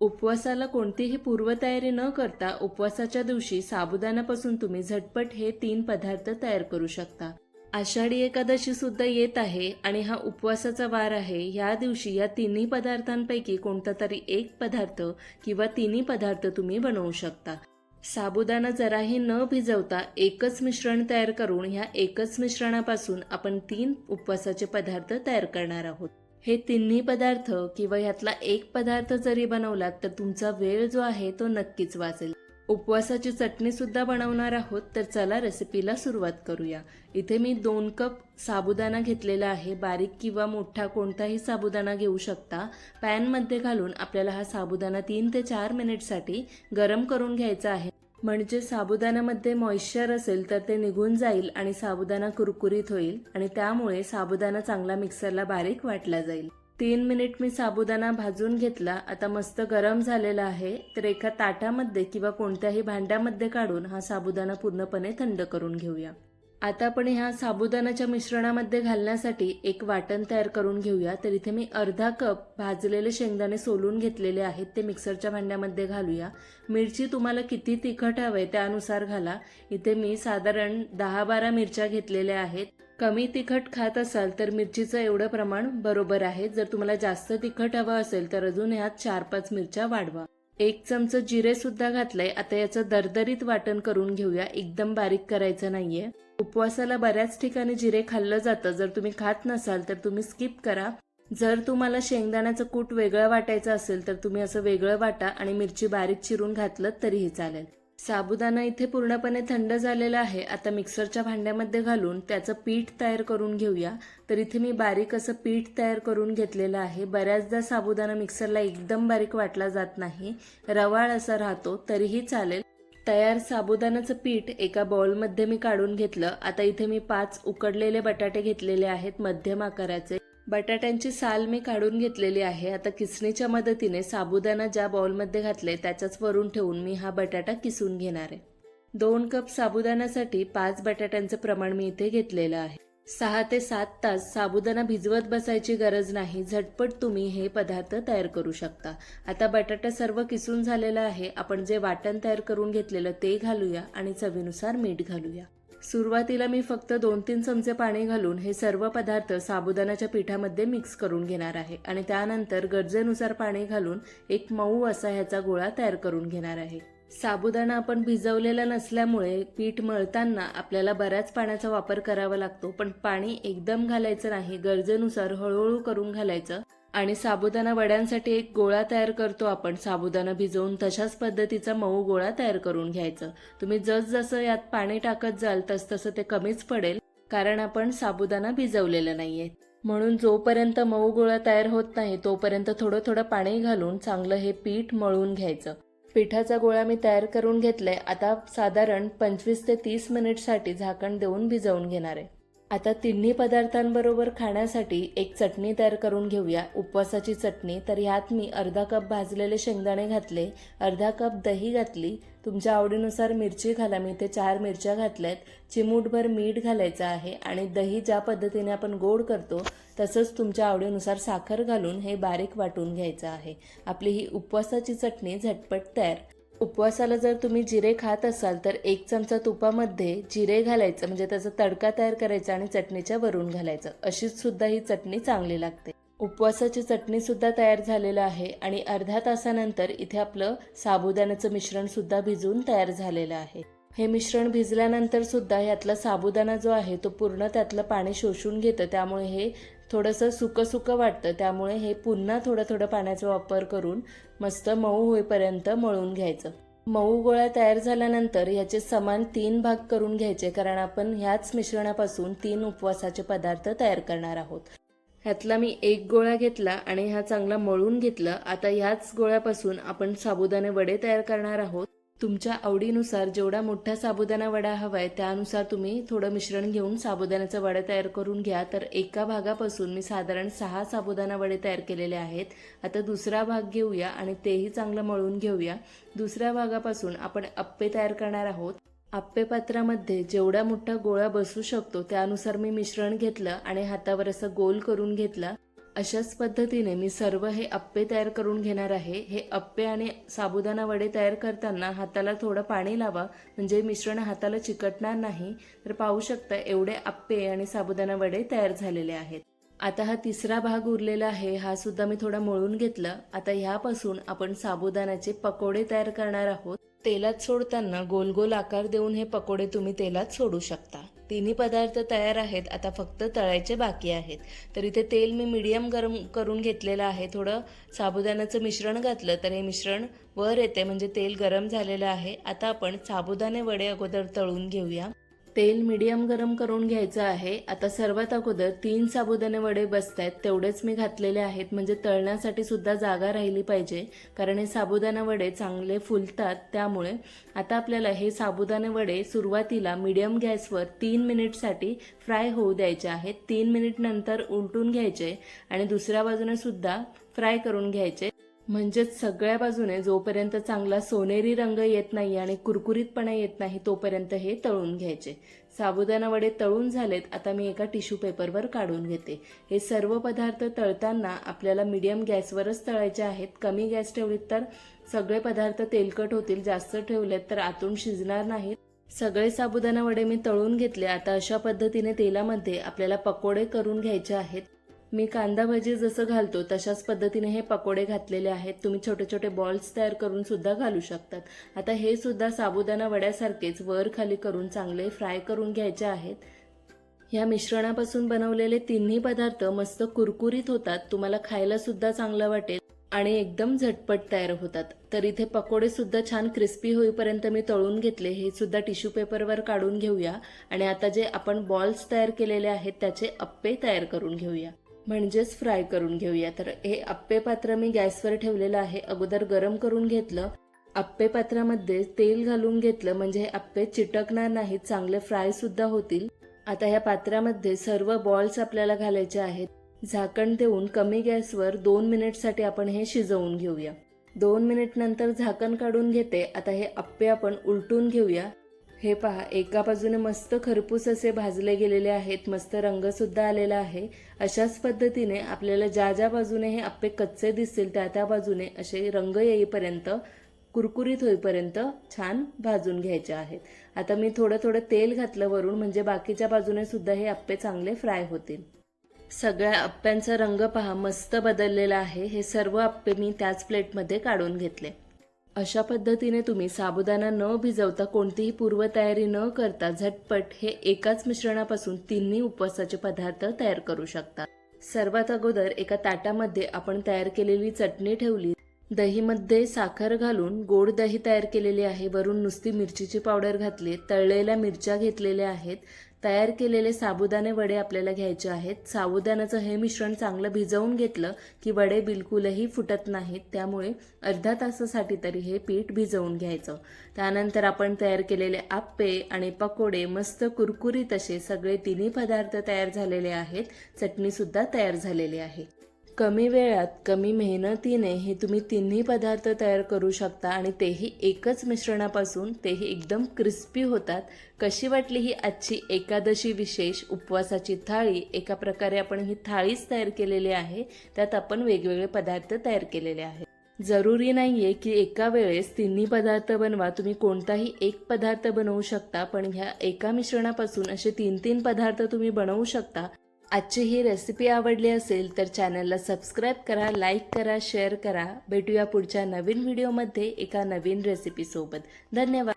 उपवासाला कोणतीही पूर्वतयारी न करता उपवासाच्या दिवशी साबुदाण्यापासून तुम्ही झटपट हे तीन पदार्थ तयार करू शकता. आषाढी एकादशी सुद्धा येत आहे आणि हा उपवासाचा वार आहे. या दिवशी या तिन्ही पदार्थांपैकी कोणता तरी एक पदार्थ किंवा तिन्ही पदार्थ तुम्ही बनवू शकता. साबुदाणा जराही न भिजवता एकच मिश्रण तयार करून ह्या एकच मिश्रणापासून आपण तीन उपवासाचे पदार्थ तयार करणार आहोत. हे तिन्ही पदार्थ किंवा ह्यातला एक पदार्थ जरी बनवलात तर तुमचा वेळ जो आहे तो नक्कीच वाचेल. उपवासाची चटणी सुद्धा बनवणार आहोत तर चला रेसिपीला सुरुवात करूया. इथे मी दोन कप साबुदाणा घेतलेला आहे. बारीक किंवा मोठा कोणताही साबुदाणा घेऊ शकता. पॅनमध्ये घालून आपल्याला हा साबुदाणा तीन ते चार मिनिटसाठी गरम करून घ्यायचा आहे. म्हणजे साबुदाण्यामध्ये मॉइश्चर असेल तर ते निघून जाईल आणि साबुदाणा कुरकुरीत होईल आणि त्यामुळे साबुदाणा चांगला मिक्सरला बारीक वाटला जाईल. तीन मिनिट मी साबुदाणा भाजून घेतला. आता मस्त गरम झालेला आहे. तर एका ताटामध्ये किंवा कोणत्याही भांड्यामध्ये काढून हा साबुदाणा पूर्णपणे थंड करून घेऊया. आता आपण ह्या साबुदाण्याच्या मिश्रणामध्ये घालण्यासाठी एक वाटण तयार करून घेऊया. तर इथे मी अर्धा कप भाजलेले शेंगदाणे सोलून घेतलेले आहेत. ते मिक्सरच्या भांड्यामध्ये घालूया. मिरची तुम्हाला किती तिखट हवंय त्यानुसार घाला. इथे मी साधारण दहा बारा मिरच्या घेतलेल्या आहेत. कमी तिखट खात असाल तर मिरचीचं एवढं प्रमाण बरोबर आहे. जर तुम्हाला जास्त तिखट हवं असेल तर अजून ह्यात चार पाच मिरच्या वाढवा. एक चमच जिरे सुद्धा घातलंय. आता याचं दरदरीत वाटण करून घेऊया. एकदम बारीक करायचं नाहीये. उपवासाला बऱ्याच ठिकाणी जिरे खाल्लं जातं. जर तुम्ही खात नसाल तर तुम्ही स्किप करा. जर तुम्हाला शेंगदाण्याचं कूट वेगळं वाटायचं असेल तर तुम्ही असं वेगळं वाटा आणि मिरची बारीक चिरून घातलं तरीही चालेल. साबुदाणा इथे पूर्णपणे थंड झालेला आहे. आता मिक्सरच्या भांड्यामध्ये घालून त्याचं पीठ तयार करून घेऊया. तर इथे मी बारीक असं पीठ तयार करून घेतलेलं आहे. बऱ्याचदा साबुदाणा मिक्सरला एकदम बारीक वाटला जात नाही. रवाळ असा राहतो तरीही चालेल. तयार साबुदाण्याचं पीठ एका बॉलमध्ये मी काढून घेतलं. आता इथे मी पाच उकडलेले बटाटे घेतलेले आहेत मध्यम आकाराचे. बटाट्यांची साल मी काढून घेतलेली आहे. आता किसणीच्या मदतीने साबुदाणा ज्या बॉलमध्ये घातले त्याच्याच वरून ठेवून मी हा बटाटा किसून घेणार आहे. दोन कप साबुदाण्यासाठी पाच बटाट्यांचं प्रमाण मी इथे घेतलेलं आहे. सहा ते सात तास साबुदाणा भिजवत बसायची गरज नाही. झटपट तुम्ही हे पदार्थ तयार करू शकता. आता बटाटा सर्व किसून झालेला आहे. आपण जे वाटण तयार करून घेतलेलं ते घालूया आणि चवीनुसार मीठ घालूया. सुरुवातीला मी फक्त दोन तीन चमचे पाणी घालून हे सर्व पदार्थ साबुदाण्याच्या पिठामध्ये मिक्स करून घेणार आहे आणि त्यानंतर गरजेनुसार पाणी घालून एक मऊ असा ह्याचा गोळा तयार करून घेणार आहे. साबुदाणा आपण भिजवलेला नसल्यामुळे पीठ मळताना आपल्याला बऱ्याच पाण्याचा वापर करावा लागतो पण पाणी एकदम घालायचं नाही गरजेनुसार हळूहळू करून घालायचं. आणि साबुदाणा वड्यांसाठी एक गोळा तयार करतो आपण. साबुदाणा भिजवून तशाच पद्धतीचा मऊ गोळा तयार करून घ्यायचं. तुम्ही जसजसं यात पाणी टाकत जाल तसतसं ते कमीच पडेल कारण आपण साबुदाणा भिजवलेला नाहीये. म्हणून जोपर्यंत मऊ गोळा तयार होत नाही तोपर्यंत थोडं थोडं पाणी घालून चांगलं हे पीठ मळून घ्यायचं. पिठाचा गोळा मी तयार करून घेतलाय. आता साधारण पंचवीस ते तीस मिनिटसाठी झाकण देऊन भिजवून घेणार आहे. आता तिन्ही पदार्थांबरोबर खाण्यासाठी एक चटणी तयार करून घेऊया. उपवासाची चटणी. तर ह्यात मी अर्धा कप भाजलेले शेंगदाणे घातले. अर्धा कप दही घातली. तुमच्या आवडीनुसार मिरची घाला. मी इथे चार मिरच्या घातल्यात. चिमूटभर मीठ घालायचं आहे आणि दही ज्या पद्धतीने आपण गोड करतो तसंच तुमच्या आवडीनुसार साखर घालून हे बारीक वाटून घ्यायचं आहे. आपली ही उपवासाची चटणी झटपट तयार उपवासाला जर तुम्ही जिरे खात असाल तर एक चमचा तुपामध्ये जिरे घालायचं. म्हणजे त्याचा तडका तयार करायचा आणि चटणीच्या वरून घालायचं. अशीच सुद्धा ही चटणी चांगली लागते. उपवासाची चटणी सुद्धा तयार झालेलं आहे आणि अर्ध्या तासानंतर इथे आपलं साबुदाण्याचं मिश्रण सुद्धा भिजून तयार झालेलं आहे. हे मिश्रण भिजल्यानंतर सुद्धा ह्यातला साबुदाणा जो आहे तो पूर्ण त्यातलं पाणी शोषून घेतं. त्यामुळे हे थोडंसं सुकं सुकं वाटतं. त्यामुळे हे पुन्हा थोडं थोडं पाण्याचा वापर करून मस्त मऊ होईपर्यंत मळून घ्यायचं. मऊ गोळा तयार झाल्यानंतर ह्याचे समान तीन भाग करून घ्यायचे कारण आपण ह्याच मिश्रणापासून तीन उपवासाचे पदार्थ तयार करणार आहोत. ह्यातला मी एक गोळा घेतला आणि हा चांगला मळून घेतला. आता ह्याच गोळ्यापासून आपण साबुदाणे वडे तयार करणार आहोत. तुमच्या आवडीनुसार जेवढा मोठा साबुदाणा वडा हवाय त्यानुसार तुम्ही थोडं मिश्रण घेऊन साबुदाण्याचा वडा तयार करून घ्या. तर एका भागापासून मी साधारण सहा साबुदाणा वडे तयार केलेले आहेत. आता दुसरा भाग घेऊया आणि तेही चांगलं मळून घेऊया. दुसऱ्या भागापासून आपण अप्पे तयार करणार आहोत. आप्पे पात्रामध्ये जेवढा मोठा गोळा बसू शकतो त्यानुसार मी मिश्रण घेतलं आणि हातावर असं गोल करून घेतला. अशाच पद्धतीने मी सर्व हे अप्पे तयार करून घेणार आहे. हे अप्पे आणि साबुदाणा वडे तयार करताना हाताला थोडं पाणी लावा. म्हणजे मिश्रण हाताला चिकटणार नाही. तर पाहू शकता एवढे अप्पे आणि साबुदाणा वडे तयार झालेले आहेत. आता हा तिसरा भाग उरलेला आहे. हा सुद्धा मी थोडा मळून घेतला. आता ह्यापासून आपण साबुदाण्याचे पकोडे तयार करणार आहोत. तेलात सोडताना गोल गोल आकार देऊन हे पकोडे तुम्ही तेलात सोडू शकता. तिन्ही पदार्थ तयार आहेत आता फक्त तळायचे बाकी आहेत. तर इथे तेल मी मीडियम गरम करून घेतलेलं आहे. थोडं साबुदाण्याचं मिश्रण घातलं तर हे मिश्रण वर येते म्हणजे तेल गरम झालेलं आहे. आता आपण साबुदाणे वडे अगोदर तळून घेऊया. तेल मीडियम गरम करून घ्यायचं आहे. आता सर्वात अगोदर तीन साबुदाणे वडे बसत आहेत तेवढेच मी घातलेले आहेत. म्हणजे तळण्यासाठी सुद्धा जागा राहिली पाहिजे. कारण हे साबुदाणा वडे चांगले फुलतात. त्यामुळे आता आपल्याला हे साबुदाणे वडे सुरुवातीला मीडियम गॅसवर तीन मिनिटसाठी फ्राय होऊ द्यायचे आहेत. तीन मिनिट नंतर उलटून घ्यायचे आणि दुसऱ्या बाजूने सुद्धा फ्राय करून घ्यायचे. म्हणजेच सगळ्या बाजूने जोपर्यंत चांगला सोनेरी रंग येत नाही आणि कुरकुरीतपणा येत नाही तोपर्यंत हे तळून घ्यायचे. साबुदाणा वडे तळून झालेत आता मी एका टिश्यू पेपरवर काढून घेते. हे सर्व पदार्थ तळताना आपल्याला मीडियम गॅसवरच तळायचे आहेत. कमी गॅस ठेवलीत तर सगळे पदार्थ तेलकट होतील जास्त ठेवलेत तर आतून शिजणार नाहीत. सगळे साबुदाणा वडे मी तळून घेतले. आता अशा पद्धतीने तेलामध्ये आपल्याला पकोडे करून घ्यायचे आहेत. मी कांदा भजी जसं घालतो तशाच पद्धतीने हे पकोडे घातलेले आहेत. तुम्ही छोटे छोटे बॉल्स तयार करून सुद्धा घालू शकतात. आता हे सुद्धा साबुदाणा वड्यासारखेच वर खाली करून चांगले फ्राय करून घ्यायचे आहेत. ह्या मिश्रणापासून बनवलेले तिन्ही पदार्थ मस्त कुरकुरीत होतात. तुम्हाला खायला सुद्धा चांगलं वाटेल आणि एकदम झटपट तयार होतात. तर इथे पकोडे सुद्धा छान क्रिस्पी होईपर्यंत मी तळून घेतले. हे सुद्धा टिश्यू पेपरवर काढून घेऊया. आणि आता जे आपण बॉल्स तयार केलेले आहेत त्याचे अप्पे तयार करून घेऊया. म्हणजेच फ्राय करून घेऊया. तर हे अप्पे पात्र मी गॅसवर ठेवलेलं आहे. अगोदर गरम करून घेतलं. आप्पे पात्रामध्ये तेल घालून घेतलं. म्हणजे हे आप्पे चिटकणार नाहीत. चांगले फ्राय सुद्धा होतील. आता ह्या पात्रामध्ये सर्व बॉल्स आपल्याला घालायचे आहेत. झाकण देऊन कमी गॅसवर दोन मिनिटसाठी आपण हे शिजवून घेऊया. दोन मिनिट नंतर झाकण काढून घेते. आता हे अप्पे आपण उलटून घेऊया. हे पहा एका बाजूने मस्त खरपूस असे भाजले गेलेले आहेत मस्त रंगसुद्धा आलेला आहे. अशाच पद्धतीने आपल्याला ज्या ज्या बाजूने हे आप्पे कच्चे दिसतील त्या त्या बाजूने असे रंग येईपर्यंत कुरकुरीत होईपर्यंत छान भाजून घ्यायचे आहेत. आता मी थोडं थोडं तेल घातलं वरून म्हणजे बाकीच्या बाजूने सुद्धा हे आप्पे चांगले फ्राय होतील. सगळ्या अप्प्यांचा रंग पहा मस्त बदललेला आहे. हे सर्व आप्पे मी त्याच प्लेटमध्ये काढून घेतले. अशा पद्धतीने तुम्ही साबुदाणा न भिजवता कोणतीही पूर्वतयारी न करता झटपट हे एकाच मिश्रणापासून तिन्ही उपवासाचे पदार्थ तयार करू शकता. सर्वात अगोदर एका ताटामध्ये आपण तयार केलेली चटणी ठेवली. दहीमध्ये साखर घालून गोड दही तयार केलेली आहे. वरून नुसती मिरचीची पावडर घातली तळलेल्या मिरच्या घेतलेल्या आहेत. तयार केलेले साबुदाणे वडे आपल्याला घ्यायचे आहेत. साबुदाण्याचं हे मिश्रण चांगलं भिजवून घेतलं की वडे बिलकुलही फुटत नाहीत. त्यामुळे अर्धा तासासाठी तरी हे पीठ भिजवून घ्यायचं. त्यानंतर आपण तयार केलेले आप्पे आणि पकोडे मस्त कुरकुरीत असे सगळे तिन्ही पदार्थ तयार झालेले आहेत. चटणीसुद्धा तयार झालेली आहे. कमी वेळात कमी मेहनतीने हे तुम्ही तिन्ही पदार्थ तयार करू शकता आणि तेही एकच मिश्रणापासून तेही एकदम क्रिस्पी होतात. कशी वाटली ही आजची एकादशी विशेष उपवासाची थाळी? एका प्रकारे आपण ही थाळीच तयार केलेली आहे. त्यात आपण वेगवेगळे पदार्थ तयार केलेले आहेत. जरुरी नाहीये की एका वेळेस तिन्ही पदार्थ बनवा. तुम्ही कोणताही एक पदार्थ बनवू शकता पण ह्या एका मिश्रणापासून असे तीन तीन पदार्थ तुम्ही बनवू शकता. आजची ही रेसिपी आवडली असेल तर चॅनलला सबस्क्राईब करा लाईक करा शेअर करा. भेटूया पुढच्या नवीन व्हिडिओमध्ये एका नवीन रेसिपीसोबत धन्यवाद.